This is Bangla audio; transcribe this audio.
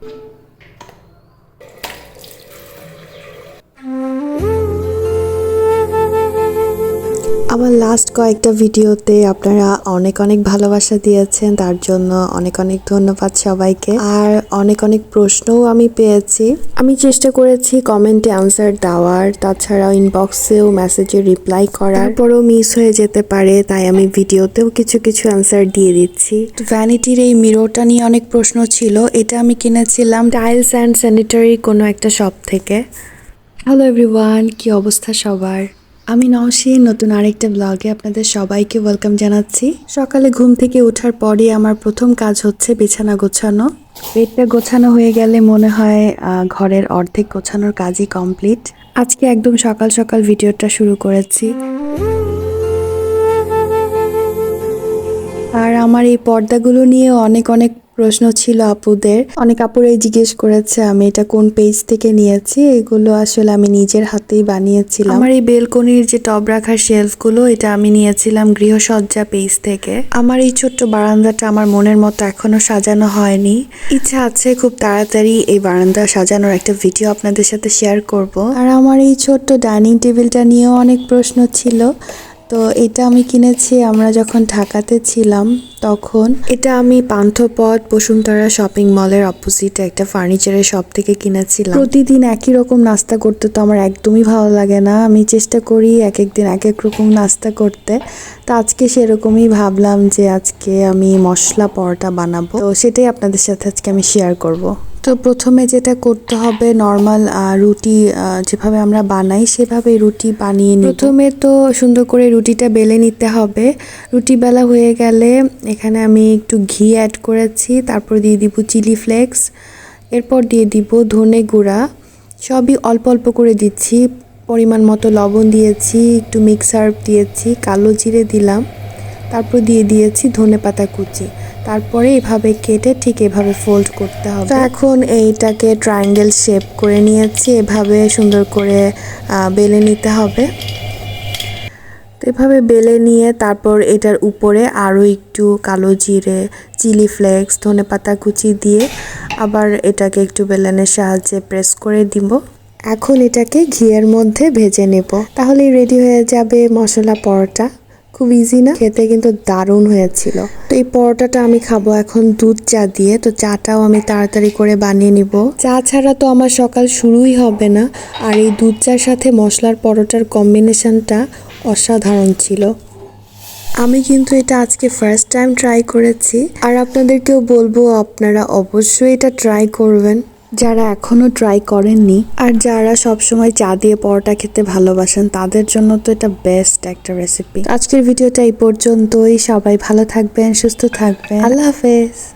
Thank you লাস্ট কয়েকটা ভিডিওতে আপনারা অনেক অনেক ভালোবাসা দিয়েছেন, তার জন্য অনেক অনেক ধন্যবাদ সবাইকে। আর অনেক অনেক প্রশ্নও আমি পেয়েছি। আমি চেষ্টা করেছি কমেন্টে আনসার দেওয়ার তাছাড়া ইনবক্সেও মেসেজে রিপ্লাই করার। পরও মিস হয়ে যেতে পারে, তাই আমি ভিডিওতেও কিছু কিছু আনসার দিয়ে দিচ্ছি। ভ্যানিটির এই মিরোটা নিয়ে অনেক প্রশ্ন ছিল, এটা আমি কিনেছিলাম টাইলস অ্যান্ড স্যানিটারি কোনো একটা শপ থেকে। হ্যালো এভরিওয়ান কি অবস্থা সবার? আমি নওশি নতুন আরেকটা ব্লগে আপনাদের সবাইকে ওয়েলকাম জানাচ্ছি। সকালে ঘুম থেকে ওঠার পরই আমার প্রথম কাজ হচ্ছে বিছানা গোছানো। বেডটা গোছানো হয়ে গেলে মনে হয় ঘরের অর্ধেক গোছানোর কাজই কমপ্লিট আজকে একদম সকাল সকাল ভিডিওটা শুরু করেছি। আর আমার এই পর্দাগুলো নিয়ে অনেক অনেক প্রশ্ন ছিল আপুদের। অনেক আপুরাই জিজ্ঞেস করেছে আমি এটা কোন পেজ থেকে নিয়েছি? এগুলো আসলে আমি নিজের হাতেই বানিয়েছিলাম। আমার এই বেলকনির যে টব রাখার শেলফগুলো এটা আমি নিয়েছিলাম গৃহসজ্জা পেজ থেকে। আমার এই ছোট্ট বারান্দাটা আমার মনের মতো এখনও সাজানো হয়নি। ইচ্ছা আছে খুব তাড়াতাড়ি এই বারান্দা সাজানোর একটা ভিডিও আপনাদের সাথে শেয়ার করব। আর আমার এই ছোট্ট ডাইনিং টেবিলটা নিয়েও অনেক প্রশ্ন ছিল। তো এটা আমি কিনেছি, আমরা যখন ঢাকাতে ছিলাম তখন। এটা আমি পান্থপথ বসুন্ধরা শপিং মলের অপোজিট একটা ফার্নিচারের শপ থেকে কিনেছিলাম। প্রতিদিন একই রকম নাস্তা করতে তো আমার একদমই ভালো লাগে না। আমি চেষ্টা করি এক এক দিন এক এক রকম নাস্তা করতে। তো আজকে সেরকমই ভাবলাম যে আজকে আমি মশলা পরোটা বানাবো। তো সেটাই আপনাদের সাথে আজকে আমি শেয়ার করব। তো প্রথমে যেটা করতে হবে নর্মাল রুটি যেভাবে আমরা বানাই সেভাবে রুটি বানিয়ে নিই প্রথমে তো সুন্দর করে রুটিটা বেলে নিতে হবে। রুটি বেলা হয়ে গেলে এখানে আমি একটু ঘি অ্যাড করেছি, তারপর দিয়ে দিব চিলি ফ্লেক্স এরপর দিয়ে দিব ধনে গুঁড়া। সবই অল্প অল্প করে দিচ্ছি, পরিমাণ মতো লবণ দিয়েছি, একটু মিক্সার দিয়েছি, কালো জিরে দিলাম, তারপর দিয়ে দিয়েছি ধনে পাতা কুচি। তারপরে এভাবে কেটে ঠিক এভাবে ফোল্ড করতে হবে। এখন এইটাকে ট্রায়াঙ্গেল শেপ করে নিয়েছি, এভাবে সুন্দর করে বেলে নিতে হবে। তো এভাবে বেলে নিয়ে তারপর এটার উপরে আরও একটু কালো জিরে, চিলি ফ্লেক্স, ধনে পাতা কুচি দিয়ে আবার এটাকে একটু বেলনের সাহায্যে প্রেস করে দিব। এখন এটাকে ঘিয়ের মধ্যে ভেজে নেব। তাহলেই রেডি হয়ে যাবে মশলা পরোটা। খুব ইজি না? খেতে কিন্তু দারুণ হয়েছিল। তো এই পরোটাটা আমি খাব এখন দুধ চা দিয়ে। তো চাটাও আমি তাড়াতাড়ি করে বানিয়ে নিব। চা ছাড়া তো আমার সকাল শুরুই হবে না। আর এই দুধ চার সাথে মশলার পরোটার কম্বিনেশনটা অসাধারণ ছিল। আমি কিন্তু এটা আজকে ফার্স্ট টাইম ট্রাই করেছি। আর আপনাদেরকেও বলব, আপনারা অবশ্যই এটা ট্রাই করবেন। যারা এখনও ট্রাই করেননি আর যারা সবসময় চা দিয়ে পরোটা খেতে ভালোবাসেন, তাদের জন্য তো এটা বেস্ট একটা রেসিপি আজকের ভিডিওটা এই পর্যন্তই। সবাই ভালো থাকবেন, সুস্থ থাকবেন। আল্লাহ হাফেজ।